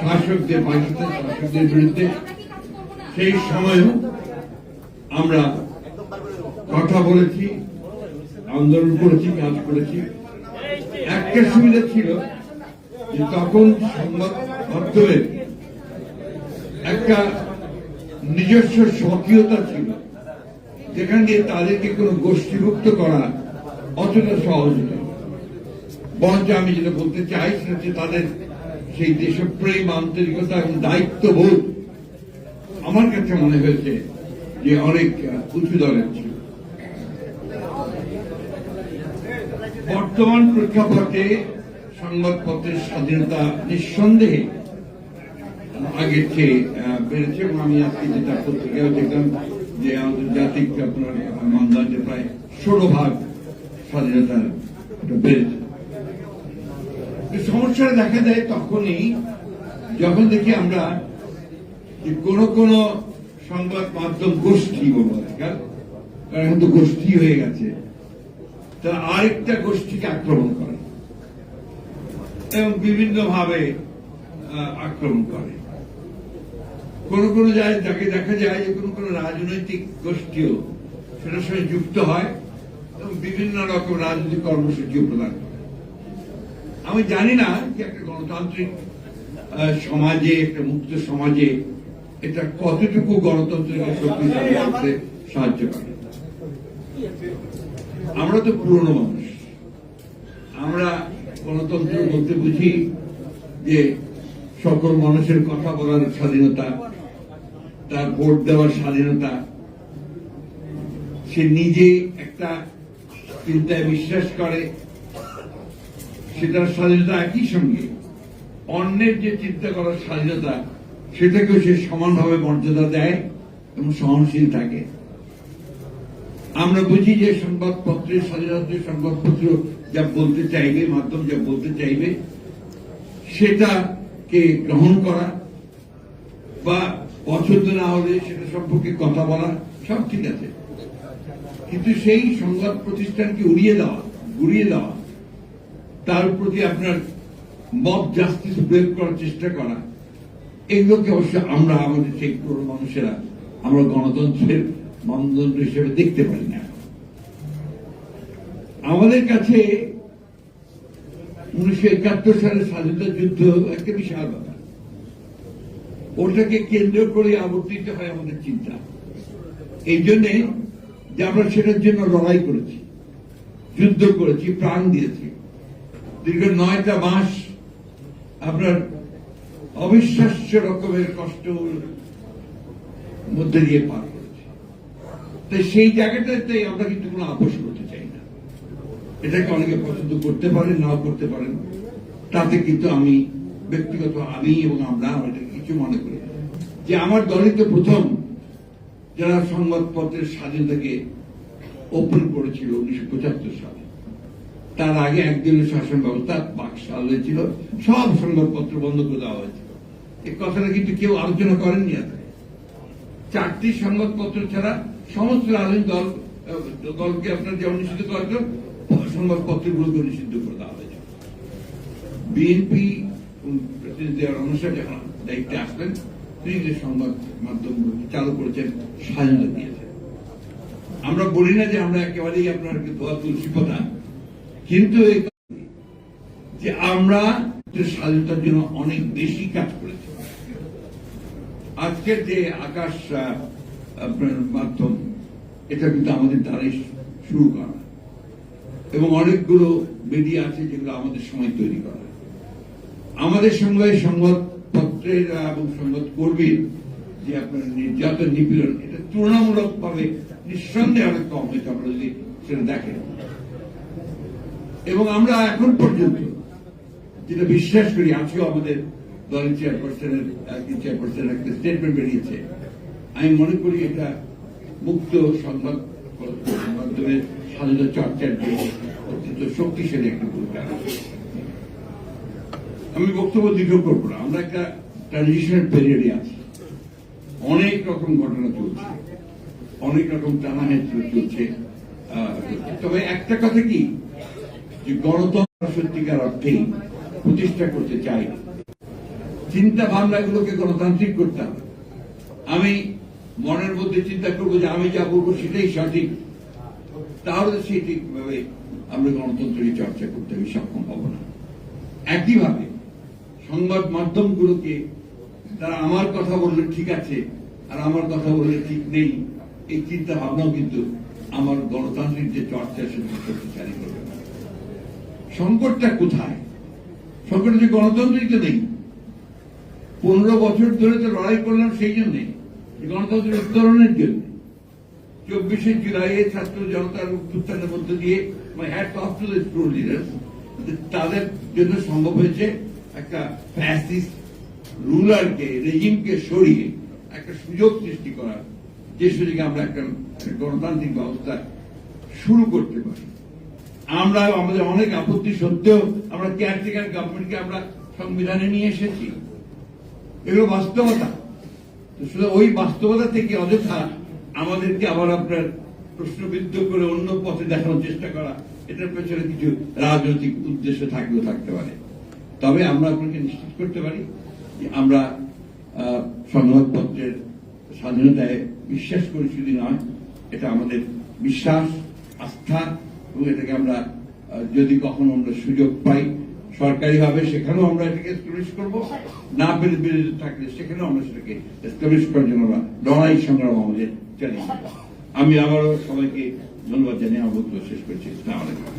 শাসকদের পাকিস্তান শাসকদের বিরুদ্ধে সেই আমরা কথা বলেছি, আন্দোলন করেছি, কাজ করেছি। একটা সুবিধা ছিল যে তখন সংবাদ মাধ্যমের একটা নিজস্ব স্বকীয়তা ছিল, যেখান দিয়ে তাদেরকে কোনো গোষ্ঠীভুক্ত করা অতটা সহজ নয়। বরঞ্চ আমি যেটা বলতে চাই সেটা হচ্ছে তাদের সেই দেশপ্রেম, আন্তরিকতা এবং দায়িত্ববোধ। আমার কাছে মনে হয়েছে যে অনেক উঁচু দলের ছিল। বর্তমান প্রেক্ষাপটে সংবাদপত্রের স্বাধীনতা নিঃসন্দেহে আগের চেয়ে বেড়েছে এবং আমি আজকে যেটা পত্রিকায় দেখলাম যে আন্তর্জাতিক, আপনার মানদণ্ডে প্রায় ষোলো ভাগ স্বাধীনতা এটা বেড়েছে। সমস্যাটা দেখা দেয় তখনই যখন দেখি আমরা যে কোন কোন সংবাদ মাধ্যম গোষ্ঠী বলব আজকাল কারণ এখন তো গোষ্ঠী হয়ে গেছে। তারা আরেকটা গোষ্ঠীকে আক্রমণ করে এবং বিভিন্ন ভাবে আক্রমণ করে। কোন কোন জায়গায় যাকে দেখা যায় যে কোন কোন রাজনৈতিক গোষ্ঠীও সেটার সঙ্গে যুক্ত হয় এবং বিভিন্ন রকম রাজনৈতিক কর্মসূচিও প্রদান করে। আমি জানি না যে একটা গণতান্ত্রিক সমাজে, একটা মুক্ত সমাজে এটা কতটুকু গণতন্ত্রকে শক্তিশালী করতে সাহায্য করে। আমরা তো পুরনো মানুষ। আমরা গণতন্ত্র বলতে বুঝি যে সকল মানুষের কথা বলার স্বাধীনতা, তার ভোট দেওয়ার স্বাধীনতা, সে নিজে একটা চিন্তায় বিশ্বাস করে সেটার স্বাধীনতা একই সঙ্গে। অন্যের যে চিন্তা করার স্বাধীনতা, সেটাকেও সে সমানভাবে মর্যাদা দেয় এবং সহনশীল থাকে। আমরা বুঝি যে সংবাদপত্রের স্বাধীনতা, সংবাদপত্র যা বলতে চাইবে, মাধ্যম যা বলতে চাইবে, সেটাকে গ্রহণ করা বা পছন্দ না হলে সেটা সম্পর্কে কথা বলা, সব ঠিক আছে। কিন্তু সেই সংবাদ প্রতিষ্ঠানকে উড়িয়ে দেওয়া ঘুরিয়ে দেওয়া তার প্রতি আপনার মব জাস্টিস প্রয়োগ করার চেষ্টা করা। এগুলোকে অবশ্য আমরা আমাদের সেই পুরো মানুষেরা, আমরা গণতন্ত্রের মানদণ্ড হিসেবে দেখতে পারি না। আমাদের কাছে উনিশশো একাত্তর সালের স্বাধীনতা যুদ্ধ একটা বিশাল ব্যাপার। ওটাকে কেন্দ্র করে আবর্তিত হয় আমাদের চিন্তা। এই জন্যে যে আমরা সেটার জন্য লড়াই করেছি, যুদ্ধ করেছি, প্রাণ দিয়েছি। দীর্ঘ নয়টা মাস আপনার অবিশ্বাস্য রকমের কষ্ট মধ্যে দিয়ে পার করেছি। তাই সেই জায়গাটাতে আমরা কিন্তু কোনো আপোষ করতে চাই না। এটাকে অনেকে পছন্দ করতে পারেন, নাও করতে পারেন। তাতে কিন্তু আমি ব্যক্তিগত আমি এবং আমরা এটা কিছু মনে করি যে আমার দলই তো প্রথম যারা সংবাদপত্রের স্বাধীনতাকে ওপেন করেছিল উনিশশো পঁচাত্তর সালে তার আগে একদিনের শাসন ব্যবস্থা বাকশাল হয়েছিল সব সংবাদপত্র বন্ধ করে দেওয়া হয়েছিল। এই কথাটা কিন্তু কেউ আলোচনা করেননি আগে। চারটি সংবাদপত্র ছাড়া সমস্ত রাজনৈতিক দল দলকে আপনার যেমন নিষিদ্ধ করা হয়েছিল সংবাদপত্রগুলোকে নিষিদ্ধ করে দেওয়া হয়েছিল বিএনপি রহমান সাহেব যখন দায়িত্বে আসলেন, তিনি যে সংবাদ মাধ্যমগুলো চালু করেছেন স্বাধীনতা দিয়েছেন। আমরা বলি না যে আমরা একেবারেই আপনার ধোয়া তুলসী পাতা কিন্তু যে আমরা স্বাধীনতার জন্য অনেক বেশি কাজ করেছি। আজকের যে আকাশ আপনার মাধ্যম, এটা কিন্তু আমাদের দ্বারাই শুরু করা। এবং অনেকগুলো মিডিয়া আছে যেগুলো আমাদের সময় তৈরি করা। আমাদের সঙ্গে সংবাদপত্রের এবং সংবাদ কর্মীর যে আপনার নির্যাতন নিপীড়ন, এটা তুলনামূলকভাবে নিঃসন্দেহে অনেক কম হয়েছে, আমরা যদি সেটা দেখেন। এবং আমরা এখন পর্যন্ত যেটা বিশ্বাস করি, আজকেও আমাদের দলের চেয়ারপারসনের চেয়ারপারসনের একটা স্টেটমেন্ট বেরিয়েছে। আমি মনে করি এটা মুক্ত সংবাদ মাধ্যমের স্বাধীনতা চর্চার যে অত্যন্ত শক্তিশালী একটা ভূমিকা আমি বক্তব্য দীর্ঘ করব না। আমরা একটা ট্রানজিশনাল পিরিয়ডে আছি। অনেক রকম ঘটনা চলছে। অনেক রকম টানা চলছে। তবে একটা কথা কি? যে গণতন্ত্র সত্যিকার অর্থেই প্রতিষ্ঠা করতে চাই। চিন্তা ভাবনাগুলোকে গণতান্ত্রিক করতে হবে। আমি মনের মধ্যে চিন্তা করব যে আমি যা বলব সেটাই সঠিক। তাহলে সেই ঠিকভাবে আমরা গণতন্ত্রের চর্চা করতে আমি সক্ষম হব না। একইভাবে সংবাদ মাধ্যমগুলোকে তারা আমার কথা বললে ঠিক আছে, আর আমার কথা বললে ঠিক নেই, এই চিন্তা ভাবনাও কিন্তু আমার গণতান্ত্রিক যে চর্চা সেটা শক্তিশালী করবে সংকটটা কোথায়? সংকট যে গণতান্ত্রিক তো নেই পনেরো বছর ধরে তো লড়াই করলাম সেই জন্যে। গণতন্ত্রের উত্তরণের জন্য। চব্বিশে জুলাই ছাত্র জনতার উত্থানের মধ্যে দিয়ে তাদের জন্য সম্ভব হয়েছে একটা ফ্যাসিস্ট রুলারকে রেজিমকে সরিয়ে একটা সুযোগ সৃষ্টি করার। যে সুযোগে আমরা একটা গণতান্ত্রিক ব্যবস্থা শুরু করতে পারি। আমরা আমাদের অনেক আপত্তি সত্ত্বেও আমরা কেয়ারটেকার গভর্নমেন্টকে আমরা সংবিধানে নিয়ে এসেছি। এগুলো বাস্তবতা। শুধু ওই বাস্তবতা থেকে অযথা আমাদেরকে আবার আপনার প্রশ্নবিদ্ধ করে অন্য পথে দেখানোর চেষ্টা করা, এটার পেছনে কিছু রাজনৈতিক উদ্দেশ্য থাকলেও থাকতে পারে। তবে আমরা আপনাকে নিশ্চিত করতে পারি যে আমরা সংবাদপত্রের স্বাধীনতায় বিশ্বাস করি শুধু নয়, এটা আমাদের বিশ্বাস, আস্থা এবং এটাকে আমরা যদি কখনো আমরা সুযোগ পাই সরকারি ভাবে সেখানেও আমরা এটাকে এস্টাবলিশ করব। না বিরোধী থাকলে সেখানেও আমরা সেটাকে এস্টাবলিশ করার জন্য আমরা লড়াই সংগ্রাম আমাদের চালিয়ে আমি আবারও সবাইকে ধন্যবাদ জানিয়ে আমার বক্তব্য শেষ করছি।